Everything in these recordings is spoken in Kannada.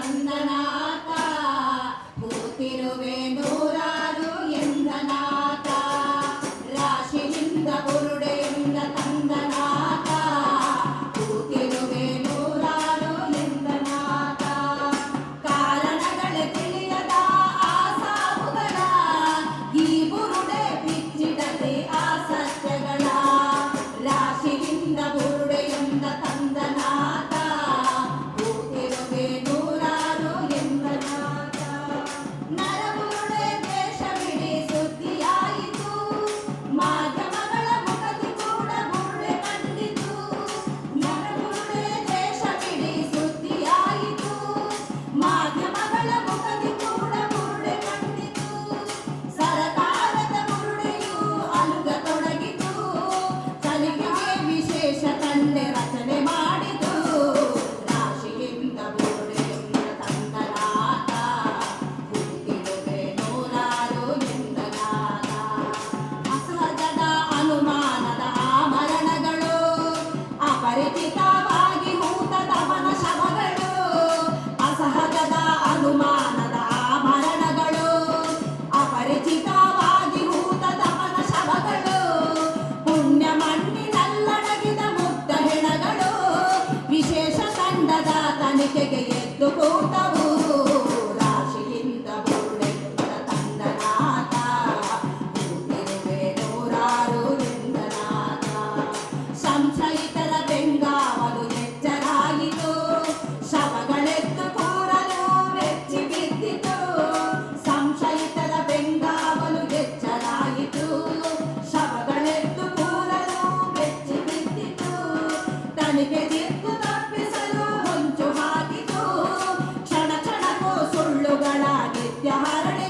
ವಂದನಾತ ಕೂತಿರುವೆ ಅಪರಿಚಿತವಾಗಿ ಮೂತದ ಶವಗಳು ಅಸಹಜದ ಅನುಮಾನದ ಆಭರಣಗಳು, ಅಪರಿಚಿತವಾಗಿ ಮೂತದ ಶವಗಳು ಪುಣ್ಯ ಮಣ್ಣಿನಲ್ಲಡಗಿದ ಮುಕ್ತ ವಿಶೇಷ ತಂಡದ ತನಿಖೆಗೆ ಎದ್ದು ಕೂತವು. ಕ್ಷಣ ಕ್ಷಣಕ್ಕೂ ಸುಳ್ಳುಗಳ ನಿತ್ಯ ಹರಡಿ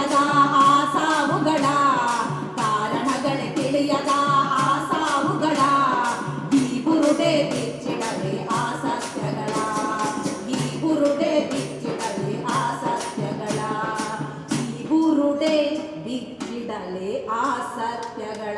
ತಿಳಿಯದ ಆ ಸಾವುಗಳ ಕಾರಣಗಳೇ ತಿಳಿಯದ ಆ ಸಾವುಗಳ ಈ ಬುರುಡೆ ಬಿಚ್ಚಿಡವೆ ಆ ಸತ್ಯಗಳ ಈ ಬುರುಡೆ ಬಿಚ್ಚಿಡಲೆ ಆ ಸತ್ಯಗಳ ಈ ಬುರುಡೆ ಬಿಚ್ಚಿಡಲೆ ಆ ಸತ್ಯಗಳ